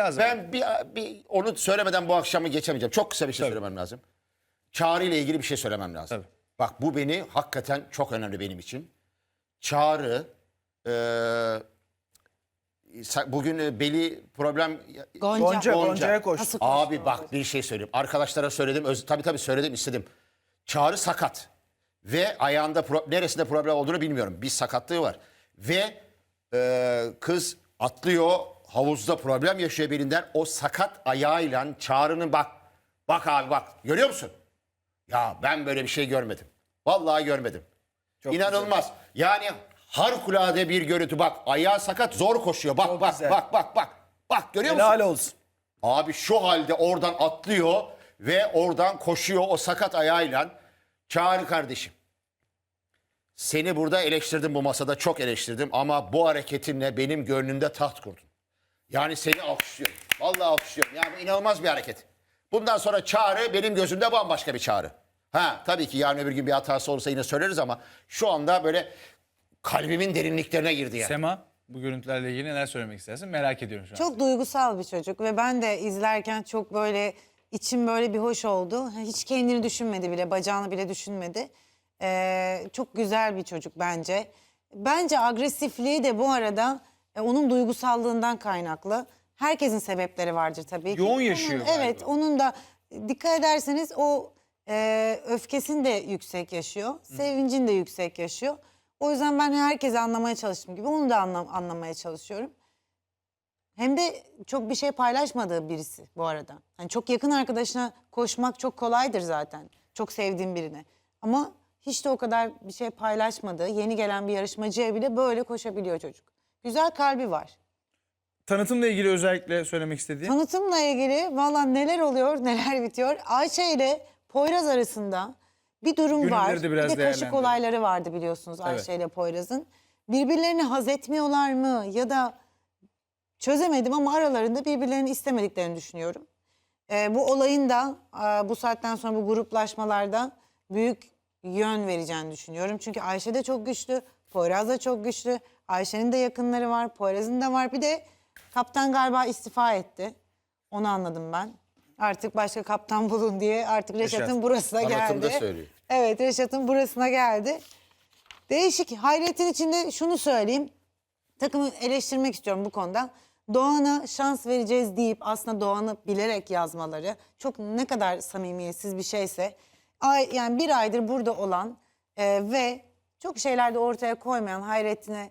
lazım. Ben bir, bir onu söylemeden bu akşamı geçemeyeceğim. Çok kısa bir şey söylemem lazım. Çağrı ile ilgili bir şey söylemem lazım. Tabii. Bak bu beni hakikaten çok önemli benim için. Çağrı eee, sa- bugün e, beli problem Gonca. Gonca, Gonca. Gonca'ya koş. Nasıl koştu? Abi bak bir şey söyleyeyim. Arkadaşlara söyledim. Öz, tabii tabii söyledim istedim. Çağrı sakat. Ve ayağında pro- neresinde problem olduğunu bilmiyorum. Bir sakatlığı var. Ve e, kız atlıyor. Havuzda problem yaşıyor belinden. O sakat ayağıyla Çağrı'nın bak. Bak abi bak. Görüyor musun? Ya ben böyle bir şey görmedim. Vallahi görmedim. İnanılmaz. Yani harikulade bir görüntü. Bak ayağı sakat zor koşuyor. Bak bak güzel. bak bak bak. Bak görüyor musun? Helal olsun. Abi şu halde oradan atlıyor ve oradan koşuyor o sakat ayağıyla. Çağrı kardeşim. Seni burada eleştirdim bu masada çok eleştirdim ama bu hareketinle benim gönlümde taht kurdun. Yani seni alkışlıyorum. Vallahi alkışlıyorum. Yani bu inanılmaz bir hareket. Bundan sonra Çağrı benim gözümde bambaşka bir Çağrı. Ha tabii ki yarın öbür gün bir hatası olursa yine söyleriz ama şu anda böyle kalbimin derinliklerine girdi yani. Sema bu görüntülerle ilgili neler söylemek istersin merak ediyorum şu an. Çok duygusal bir çocuk ve ben de izlerken çok böyle içim böyle bir hoş oldu. Hiç kendini düşünmedi bile, bacağını bile düşünmedi. Ee, çok güzel bir çocuk bence. Bence agresifliği de bu arada e, onun duygusallığından kaynaklı. Herkesin sebepleri vardır tabii ki. Yoğun yaşıyor Onun- galiba. Evet, onun da dikkat ederseniz o e, öfkesini de yüksek yaşıyor, sevincini de yüksek yaşıyor. O yüzden ben herkesi anlamaya çalıştığım gibi onu da anlam- anlamaya çalışıyorum. Hem de çok bir şey paylaşmadığı birisi bu arada. Hani çok yakın arkadaşına koşmak çok kolaydır zaten. Çok sevdiğim birine. Ama hiç de o kadar bir şey paylaşmadığı, yeni gelen bir yarışmacıya bile böyle koşabiliyor çocuk. Güzel kalbi var. Tanıtımla ilgili özellikle söylemek istediğin. Tanıtımla ilgili valla neler oluyor, neler bitiyor. Ayşe ile Poyraz arasında bir durum Günleri var. de biraz bir de kaşık olayları vardı biliyorsunuz Ayşe ile Poyraz'ın. Birbirlerini haz etmiyorlar mı ya da çözemedim ama aralarında birbirlerini istemediklerini düşünüyorum. Ee, bu olayın da e, bu saatten sonra bu gruplaşmalarda büyük yön vereceğini düşünüyorum. Çünkü Ayşe de çok güçlü, Poyraz da çok güçlü. Ayşe'nin de yakınları var, Poyraz'ın da var. Bir de kaptan galiba istifa etti. Onu anladım ben. Artık başka kaptan bulun diye artık Reşat'ın Reşat. burasına geldi. söylüyor. Evet Reşat'ın burasına geldi. Değişik. Hayrettin içinde şunu söyleyeyim. Takımı eleştirmek istiyorum bu konuda. Doğan'a şans vereceğiz deyip aslında Doğan'ı bilerek yazmaları çok ne kadar samimiyetsiz bir şeyse. Ay, yani bir aydır burada olan e, ve çok şeyler de ortaya koymayan Hayrettin'e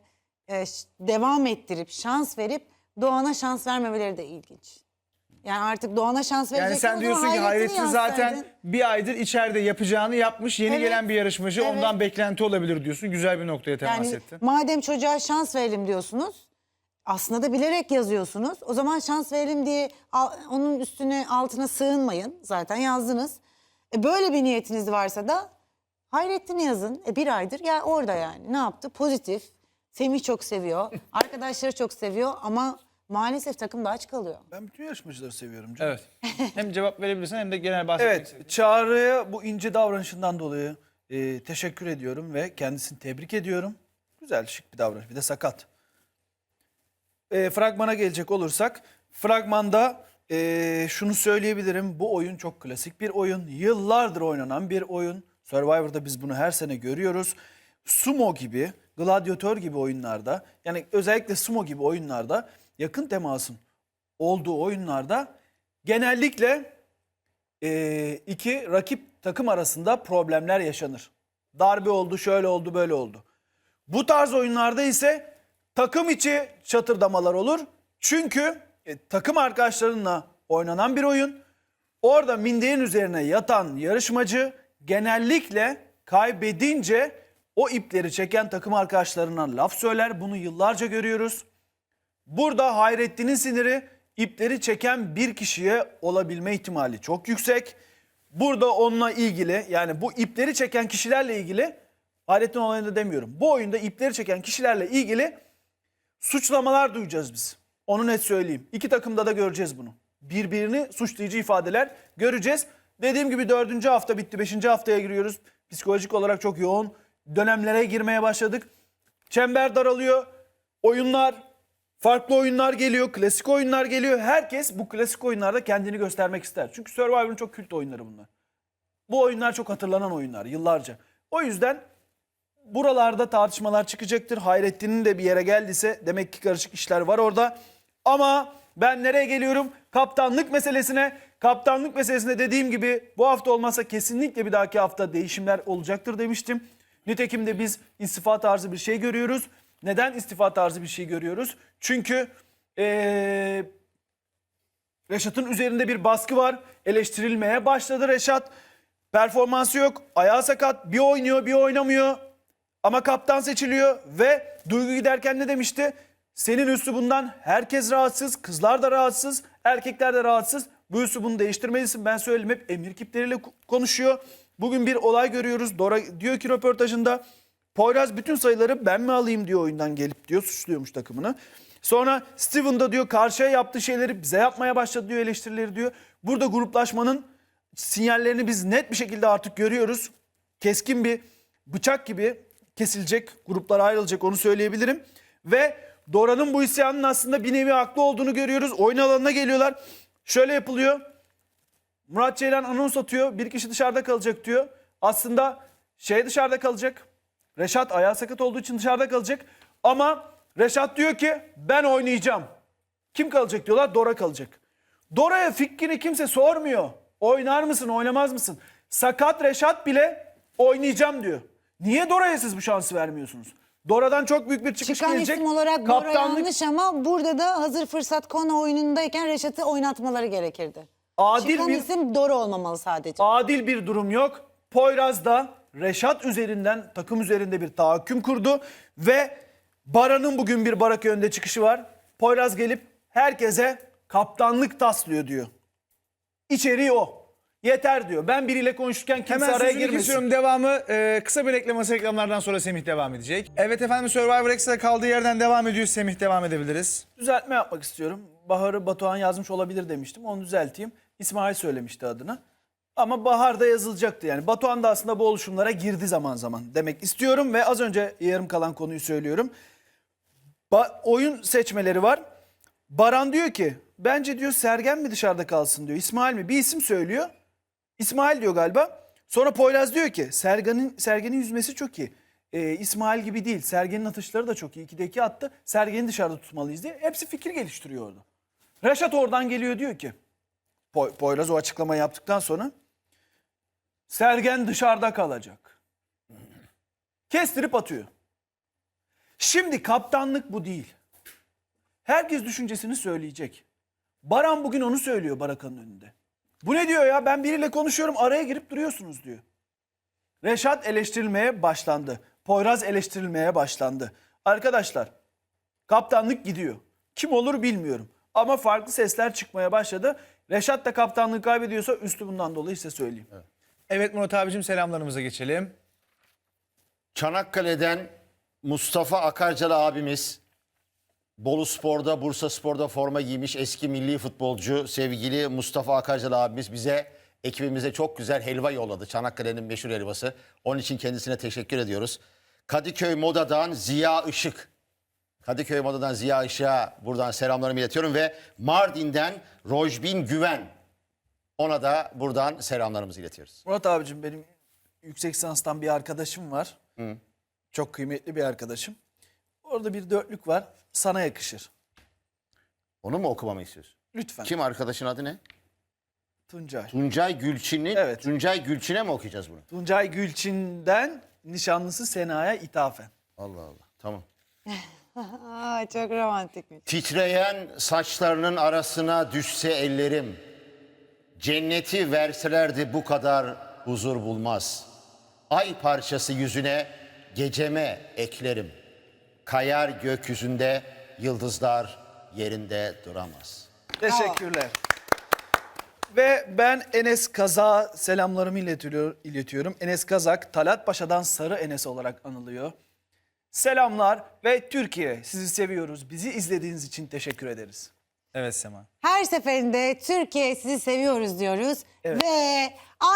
e, devam ettirip şans verip Doğan'a şans vermemeleri de ilginç. Yani artık Doğan'a şans Yani vereceksin. sen diyorsun ki Hayrettin zaten bir aydır içeride yapacağını yapmış. Yeni Evet. gelen bir yarışmacı Evet. ondan beklenti olabilir diyorsun. Güzel bir noktaya temas Yani ettin. madem çocuğa şans verelim diyorsunuz, aslında da bilerek yazıyorsunuz. O zaman şans verelim diye onun üstüne altına sığınmayın. Zaten yazdınız. E böyle bir niyetiniz varsa da Hayrettin'i yazın. E bir aydır ya orada yani. Ne yaptı? Pozitif. Semih çok seviyor. Arkadaşları çok seviyor ama maalesef takım da aç kalıyor. Ben bütün yarışmacıları seviyorum. canım. Evet. hem cevap verebilirsin hem de genel bahsetmek Evet. Çağrı'ya bu ince davranışından dolayı e, teşekkür ediyorum ve kendisini tebrik ediyorum. Güzel, şık bir davranış. Bir de sakat. E, fragmana gelecek olursak, fragmanda e, şunu söyleyebilirim. Bu oyun çok klasik bir oyun. Yıllardır oynanan bir oyun. Survivor'da biz bunu her sene görüyoruz. Sumo gibi, gladyatör gibi oyunlarda, yani özellikle sumo gibi oyunlarda yakın temasın olduğu oyunlarda genellikle e, iki rakip takım arasında problemler yaşanır. Darbe oldu, şöyle oldu, böyle oldu. Bu tarz oyunlarda ise takım içi çatırdamalar olur. Çünkü e, takım arkadaşlarınla oynanan bir oyun. Orada mindeğin üzerine yatan yarışmacı genellikle kaybedince o ipleri çeken takım arkadaşlarına laf söyler. Bunu yıllarca görüyoruz. Burada Hayrettin'in siniri ipleri çeken bir kişiye olabilme ihtimali çok yüksek. Burada onunla ilgili yani bu ipleri çeken kişilerle ilgili Hayrettin olayında demiyorum. Bu oyunda ipleri çeken kişilerle ilgili suçlamalar duyacağız biz. Onu net söyleyeyim. İki takımda da göreceğiz bunu. Birbirini suçlayıcı ifadeler göreceğiz. Dediğim gibi dördüncü hafta bitti. Beşinci haftaya giriyoruz. Psikolojik olarak çok yoğun dönemlere girmeye başladık. Çember daralıyor. Oyunlar Farklı oyunlar geliyor, klasik oyunlar geliyor. Herkes bu klasik oyunlarda kendini göstermek ister. Çünkü Survivor'ın çok kült oyunları bunlar. Bu oyunlar çok hatırlanan oyunlar yıllarca. O yüzden buralarda tartışmalar çıkacaktır. Hayrettin'in de bir yere geldiyse demek ki karışık işler var orada. Ama ben nereye geliyorum? Kaptanlık meselesine. Kaptanlık meselesinde dediğim gibi bu hafta olmazsa kesinlikle bir dahaki hafta değişimler olacaktır demiştim. Nitekim de biz istifa tarzı bir şey görüyoruz. Neden istifa tarzı bir şey görüyoruz? Çünkü eee Reşat'ın üzerinde bir baskı var. Eleştirilmeye başladı Reşat. Performansı yok. Ayağı sakat. Bir oynuyor bir oynamıyor. Ama kaptan seçiliyor ve Duygu giderken ne demişti? Senin üslubundan herkes rahatsız. Kızlar da rahatsız. Erkekler de rahatsız. Bu üslubunu değiştirmelisin. Ben söyledim hep emir kipleriyle ko- konuşuyor. Bugün bir olay görüyoruz. Dora diyor ki röportajında Poyraz bütün sayıları ben mi alayım diyor oyundan gelip diyor suçluyormuş takımını. Sonra Steven da diyor karşıya yaptığı şeyleri bize yapmaya başladı diyor eleştirileri diyor. Burada gruplaşmanın sinyallerini biz net bir şekilde artık görüyoruz. Keskin bir bıçak gibi kesilecek, gruplar ayrılacak onu söyleyebilirim. Ve Dora'nın bu isyanının aslında bir nevi haklı olduğunu görüyoruz. Oyun alanına geliyorlar. Şöyle yapılıyor. Murat Ceylan anons atıyor. Bir kişi dışarıda kalacak diyor. Aslında şey dışarıda kalacak. Reşat ayağı sakat olduğu için dışarıda kalacak. Ama Reşat diyor ki ben oynayacağım. Kim kalacak diyorlar. Dora kalacak. Dora'ya fikrini kimse sormuyor. Oynar mısın oynamaz mısın? Sakat Reşat bile oynayacağım diyor. Niye Dora'ya siz bu şansı vermiyorsunuz? Dora'dan çok büyük bir çıkış Çıkan gelecek. isim olarak Kaptanlık- yanlış ama burada da hazır fırsat konu oyunundayken Reşat'ı oynatmaları gerekirdi. Adil Çıkan bir isim Dora olmamalı sadece. adil bir durum yok. Poyraz da Reşat üzerinden takım üzerinde bir tahakküm kurdu ve Baran'ın bugün bir Barak önde çıkışı var. Poyraz gelip herkese kaptanlık taslıyor diyor. İçeriği o. Yeter diyor. Ben biriyle konuşurken kimse Hemen araya sözünü girmesin. kesiyorum. Devamı e, kısa bir reklam reklamlardan sonra Semih devam edecek. Evet efendim Survivor Extra kaldığı yerden devam ediyor. Semih devam edebiliriz. Düzeltme yapmak istiyorum. Bahar'ı Batuhan yazmış olabilir demiştim. Onu düzelteyim. İsmail söylemişti adını. Ama Bahar da yazılacaktı yani. Batuhan da aslında bu oluşumlara girdi zaman zaman demek istiyorum. Ve az önce yarım kalan konuyu söylüyorum. Ba- oyun seçmeleri var. Baran diyor ki bence diyor Sergen mi dışarıda kalsın diyor. İsmail mi? Bir isim söylüyor. İsmail diyor galiba. Sonra Poyraz diyor ki Sergen'in Sergen'in yüzmesi çok iyi. Ee, İsmail gibi değil. Sergen'in atışları da çok iyi. 2'de 2 attı. Sergen'i dışarıda tutmalıyız diye. Hepsi fikir geliştiriyor orada. Reşat oradan geliyor diyor ki Poy- Poyraz o açıklamayı yaptıktan sonra Sergen dışarıda kalacak. Kestirip atıyor. Şimdi kaptanlık bu değil. Herkes düşüncesini söyleyecek. Baran bugün onu söylüyor Barakan'ın önünde. Bu ne diyor ya ben biriyle konuşuyorum araya girip duruyorsunuz diyor. Reşat eleştirilmeye başlandı. Poyraz eleştirilmeye başlandı. Arkadaşlar kaptanlık gidiyor. Kim olur bilmiyorum. Ama farklı sesler çıkmaya başladı. Reşat da kaptanlığı kaybediyorsa üstü bundan dolayı size söyleyeyim. Evet Murat abicim selamlarımıza geçelim. Çanakkale'den Mustafa Akarcalı abimiz Bolu Spor'da, Bursa Spor'da forma giymiş eski milli futbolcu sevgili Mustafa Akarcalı abimiz bize ekibimize çok güzel helva yolladı. Çanakkale'nin meşhur helvası. Onun için kendisine teşekkür ediyoruz. Kadıköy Moda'dan Ziya Işık. Kadıköy Moda'dan Ziya Işık'a buradan selamlarımı iletiyorum ve Mardin'den Rojbin Güven. Ona da buradan selamlarımızı iletiyoruz. Murat abicim benim yüksek lisanstan bir arkadaşım var. Çok kıymetli bir arkadaşım. Orada bir dörtlük var. Sana yakışır. Onu mu okumamı istiyorsun? Lütfen. Kim arkadaşın adı ne? Tuncay. Tuncay Gülçin'i, Evet. Tuncay Gülçin'e mi okuyacağız bunu? Tuncay Gülçin'den nişanlısı Sena'ya ithafen. Allah Allah. Tamam. Aa, çok romantikmiş. Titreyen saçlarının arasına düşse ellerim. Cenneti verselerdi bu kadar huzur bulmaz. Ay parçası yüzüne geceme eklerim. Kayar gökyüzünde yıldızlar yerinde duramaz. Teşekkürler. Ve ben Enes Kaza selamlarımı iletiyor, iletiyorum. Enes Kazak Talat Paşa'dan Sarı Enes olarak anılıyor. Selamlar ve Türkiye sizi seviyoruz. Bizi izlediğiniz için teşekkür ederiz. Evet Sema. Her seferinde Türkiye sizi seviyoruz diyoruz. Ve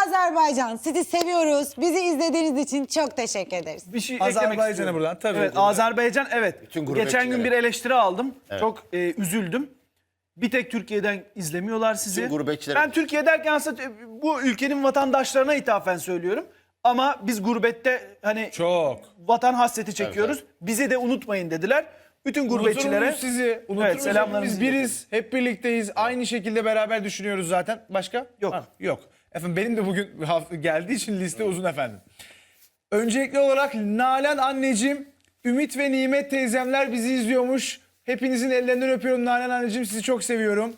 Azerbaycan sizi seviyoruz. Bizi izlediğiniz için çok teşekkür ederiz. Bir şey eklemek Azerbaycan'a istiyorum. buradan, tabii. Evet. Azerbaycan evet. Bütün Geçen gün gurbetçilere. bir eleştiri aldım. Çok e, üzüldüm. Bir tek Türkiye'den izlemiyorlar sizi. Bütün gurbetçilere- Ben Türkiye derken aslında e, bu ülkenin vatandaşlarına ithafen söylüyorum. Ama biz gurbette hani Çok. vatan hasreti çekiyoruz. Bizi de unutmayın dediler. Bütün Unutur gurbetçilere muyuz sizi? Unutur Evet, selamlarımızı Biz biriz. Hep birlikteyiz. Aynı şekilde beraber düşünüyoruz zaten. Başka? Yok. Ha, yok. Efendim benim de bugün geldiği için liste uzun efendim. Öncelikli olarak Nalan anneciğim, Ümit ve Nimet teyzemler bizi izliyormuş. Hepinizin ellerinden öpüyorum Nalan anneciğim sizi çok seviyorum.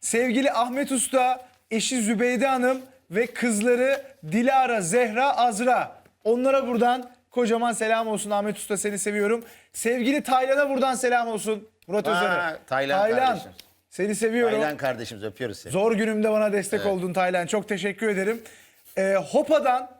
Sevgili Ahmet Usta, eşi Zübeyde Hanım ve kızları Dilara, Zehra, Azra. Onlara buradan kocaman selam olsun Ahmet Usta seni seviyorum. Sevgili Taylan'a buradan selam olsun. Murat Aa, Özer. Taylan kardeşim. Seni seviyorum. Aylan kardeşimiz öpüyoruz seni. Zor günümde bana destek oldun Taylan. Çok teşekkür ederim. Ee, Hopa'dan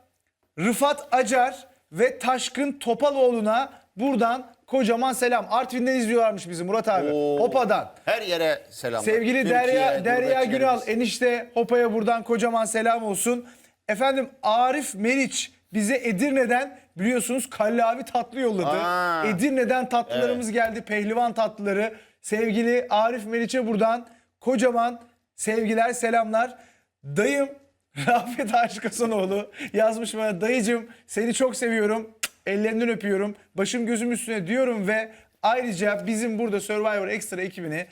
Rıfat Acar ve Taşkın Topaloğlu'na buradan kocaman selam. Artvin'den izliyorlarmış bizi Murat abi. Oo. Hopa'dan. Her yere selamlar. Sevgili Türkiye, Derya, Derya Günal, enişte Hopa'ya buradan kocaman selam olsun. Efendim Arif Meriç bize Edirne'den biliyorsunuz kallavi tatlı yolladı. Aa. Edirne'den tatlılarımız geldi. Pehlivan tatlıları. Sevgili Arif Meriç'e buradan kocaman sevgiler, selamlar. Dayım Rafet Aşık Hasanoğlu yazmış bana. Dayıcım seni çok seviyorum. Ellerinden öpüyorum. Başım gözüm üstüne diyorum ve ayrıca bizim burada Survivor Extra ekibini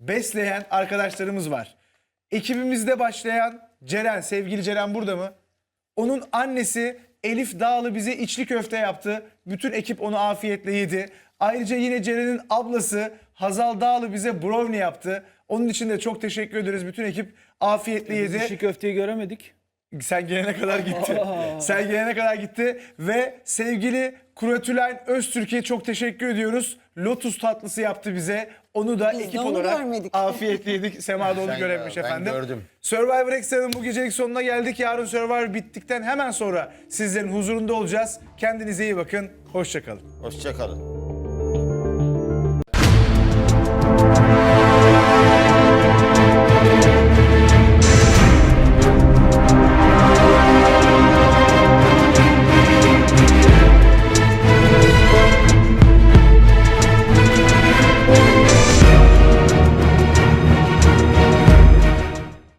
besleyen arkadaşlarımız var. Ekibimizde başlayan Ceren, sevgili Ceren burada mı? Onun annesi Elif Dağlı bize içli köfte yaptı. Bütün ekip onu afiyetle yedi. Ayrıca yine Ceren'in ablası Hazal Dağlı bize brownie yaptı. Onun için de çok teşekkür ederiz. Bütün ekip afiyetle yedi. Dişi köfteyi göremedik. Sen gelene kadar gitti. Sen gelene kadar gitti. Ve sevgili Kuratülen Öztürk'e çok teşekkür ediyoruz. Lotus tatlısı yaptı bize. Onu da Biz de ekip onu olarak görmedik. afiyetle yedik. Sema da onu Sen görememiş gör- ben efendim. gördüm. Survivor Extra'nın bu gecelik sonuna geldik. Yarın Survivor bittikten hemen sonra sizlerin huzurunda olacağız. Kendinize iyi bakın. Hoşçakalın. Hoşçakalın.